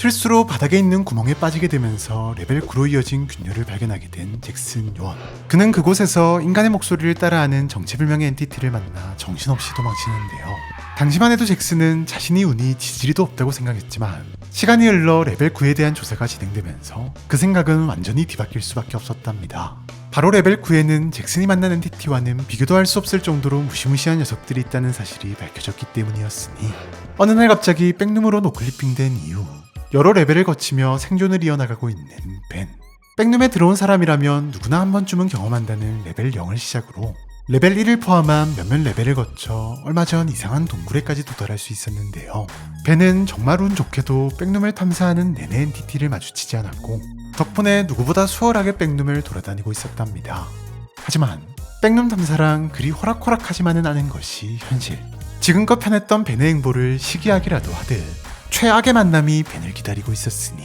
실수로 바닥에 있는 구멍에 빠지게 되면서 레벨 9로 이어진 균열을 발견하게 된 잭슨 요원. 그는 그곳에서 인간의 목소리를 따라하는 정체불명의 엔티티를 만나 정신없이 도망치는데요. 당시만 해도 잭슨은 자신이 운이 지지리도 없다고 생각했지만 시간이 흘러 레벨 9에 대한 조사가 진행되면서 그 생각은 완전히 뒤바뀔 수밖에 없었답니다. 바로 레벨 9에는 잭슨이 만난 엔티티와는 비교도 할 수 없을 정도로 무시무시한 녀석들이 있다는 사실이 밝혀졌기 때문이었으니 어느 날 갑자기 백룸으로 노클리핑된 이후 여러 레벨을 거치며 생존을 이어나가고 있는 벤. 백룸에 들어온 사람이라면 누구나 한 번쯤은 경험한다는 레벨 0을 시작으로 레벨 1을 포함한 몇몇 레벨을 거쳐 얼마 전 이상한 동굴에까지 도달할 수 있었는데요. 벤은 정말 운 좋게도 백룸을 탐사하는 내내 엔티티를 마주치지 않았고 덕분에 누구보다 수월하게 백룸을 돌아다니고 있었답니다. 하지만 백룸 탐사랑 그리 호락호락하지만은 않은 것이 현실. 지금껏 편했던 벤의 행보를 시기하기라도 하듯 최악의 만남이 벤을 기다리고 있었으니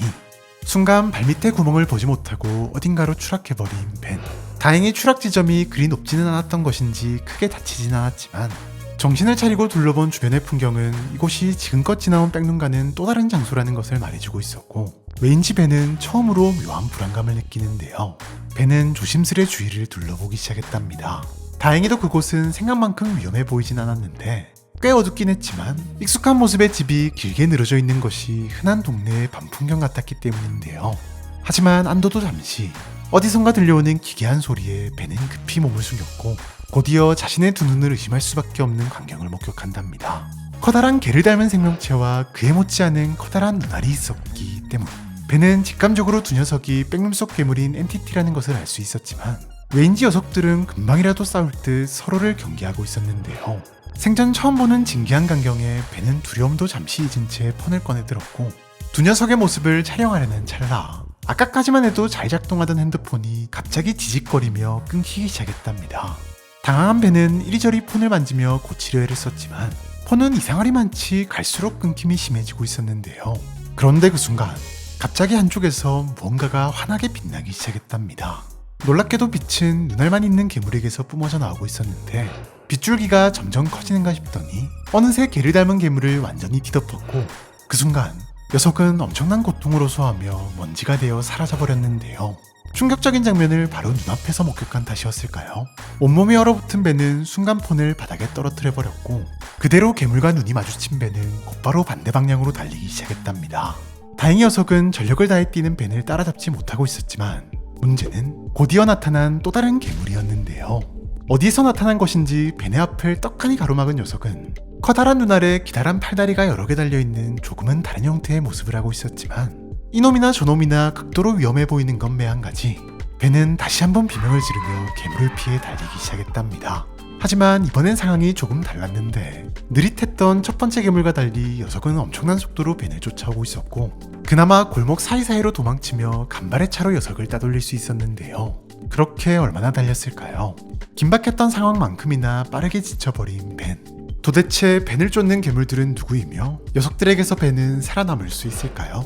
순간 발밑에 구멍을 보지 못하고 어딘가로 추락해버린 벤. 다행히 추락 지점이 그리 높지는 않았던 것인지 크게 다치진 않았지만 정신을 차리고 둘러본 주변의 풍경은 이곳이 지금껏 지나온 백룸과는 또 다른 장소라는 것을 말해주고 있었고 왠지 벤은 처음으로 묘한 불안감을 느끼는데요. 벤은 조심스레 주위를 둘러보기 시작했답니다. 다행히도 그곳은 생각만큼 위험해 보이진 않았는데 꽤 어둡긴 했지만 익숙한 모습의 집이 길게 늘어져 있는 것이 흔한 동네의 밤 풍경 같았기 때문인데요. 하지만 안도도 잠시 어디선가 들려오는 기괴한 소리에 벤은 급히 몸을 숙였고 곧이어 자신의 두 눈을 의심할 수밖에 없는 광경을 목격한답니다. 커다란 개를 닮은 생명체와 그에 못지않은 커다란 눈알이 있었기 때문 벤은 직감적으로 두 녀석이 백룸 속 괴물인 엔티티라는 것을 알 수 있었지만 왠지 녀석들은 금방이라도 싸울 듯 서로를 경계하고 있었는데요. 생전 처음 보는 진기한 광경에 벤은 두려움도 잠시 잊은 채 폰을 꺼내 들었고 두 녀석의 모습을 촬영하려는 찰나 아까까지만 해도 잘 작동하던 핸드폰이 갑자기 지직거리며 끊기기 시작했답니다. 당황한 벤은 이리저리 폰을 만지며 고치려 애를 썼지만 폰은 이상하리만치 갈수록 끊김이 심해지고 있었는데요. 그런데 그 순간 갑자기 한쪽에서 무언가가 환하게 빛나기 시작했답니다. 놀랍게도 빛은 눈알만 있는 괴물에게서 뿜어져 나오고 있었는데 빗줄기가 점점 커지는가 싶더니 어느새 개를 닮은 괴물을 완전히 뒤덮었고 그 순간 녀석은 엄청난 고통으로 소하며 먼지가 되어 사라져버렸는데요. 충격적인 장면을 바로 눈앞에서 목격한 탓이었을까요? 온몸이 얼어붙은 배는 순간 폰을 바닥에 떨어뜨려 버렸고 그대로 괴물과 눈이 마주친 배는 곧바로 반대 방향으로 달리기 시작했답니다. 다행히 녀석은 전력을 다해 뛰는 벤을 따라잡지 못하고 있었지만 문제는 곧이어 나타난 또 다른 괴물이었는데요. 어디서 나타난 것인지 벤의 앞을 떡하니 가로막은 녀석은 커다란 눈알에 기다란 팔다리가 여러 개 달려있는 조금은 다른 형태의 모습을 하고 있었지만 이놈이나 저놈이나 극도로 위험해 보이는 건 매한 가지 벤은 다시 한번 비명을 지르며 괴물을 피해 달리기 시작했답니다. 하지만 이번엔 상황이 조금 달랐는데 느릿했던 첫 번째 괴물과 달리 녀석은 엄청난 속도로 벤을 쫓아오고 있었고 그나마 골목 사이사이로 도망치며 간발의 차로 녀석을 따돌릴 수 있었는데요. 그렇게 얼마나 달렸을까요? 긴박했던 상황만큼이나 빠르게 지쳐버린 벤. 도대체 벤을 쫓는 괴물들은 누구이며 녀석들에게서 벤은 살아남을 수 있을까요?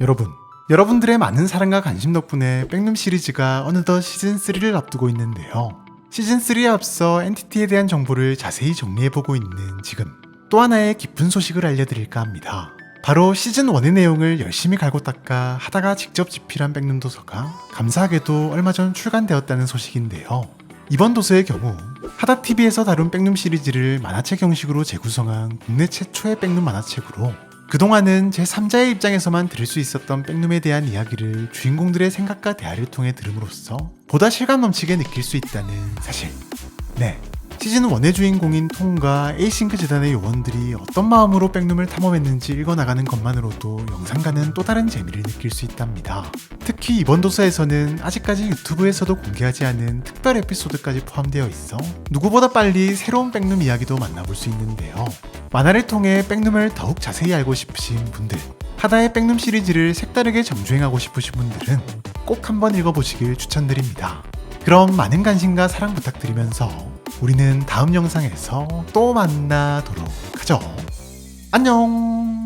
여러분, 여러분들의 많은 사랑과 관심 덕분에 백룸 시리즈가 어느덧 시즌3를 앞두고 있는데요. 시즌3에 앞서 엔티티에 대한 정보를 자세히 정리해보고 있는 지금 또 하나의 깊은 소식을 알려드릴까 합니다. 바로 시즌 1의 내용을 열심히 갈고 닦아 하다가 직접 집필한 백룸 도서가 감사하게도 얼마 전 출간되었다는 소식인데요. 이번 도서의 경우 하다TV에서 다룬 백룸 시리즈를 만화책 형식으로 재구성한 국내 최초의 백룸 만화책으로 그동안은 제3자의 입장에서만 들을 수 있었던 백룸에 대한 이야기를 주인공들의 생각과 대화를 통해 들음으로써 보다 실감 넘치게 느낄 수 있다는 사실. 네. 시즌 1의 주인공인 톰과 에이싱크 재단의 요원들이 어떤 마음으로 백룸을 탐험했는지 읽어나가는 것만으로도 영상과는 또 다른 재미를 느낄 수 있답니다. 특히 이번 도서에서는 아직까지 유튜브에서도 공개하지 않은 특별 에피소드까지 포함되어 있어 누구보다 빨리 새로운 백룸 이야기도 만나볼 수 있는데요. 만화를 통해 백룸을 더욱 자세히 알고 싶으신 분들, 하다의 백룸 시리즈를 색다르게 정주행하고 싶으신 분들은 꼭 한번 읽어보시길 추천드립니다. 그럼 많은 관심과 사랑 부탁드리면서 우리는 다음 영상에서 또 만나도록 하죠. 안녕!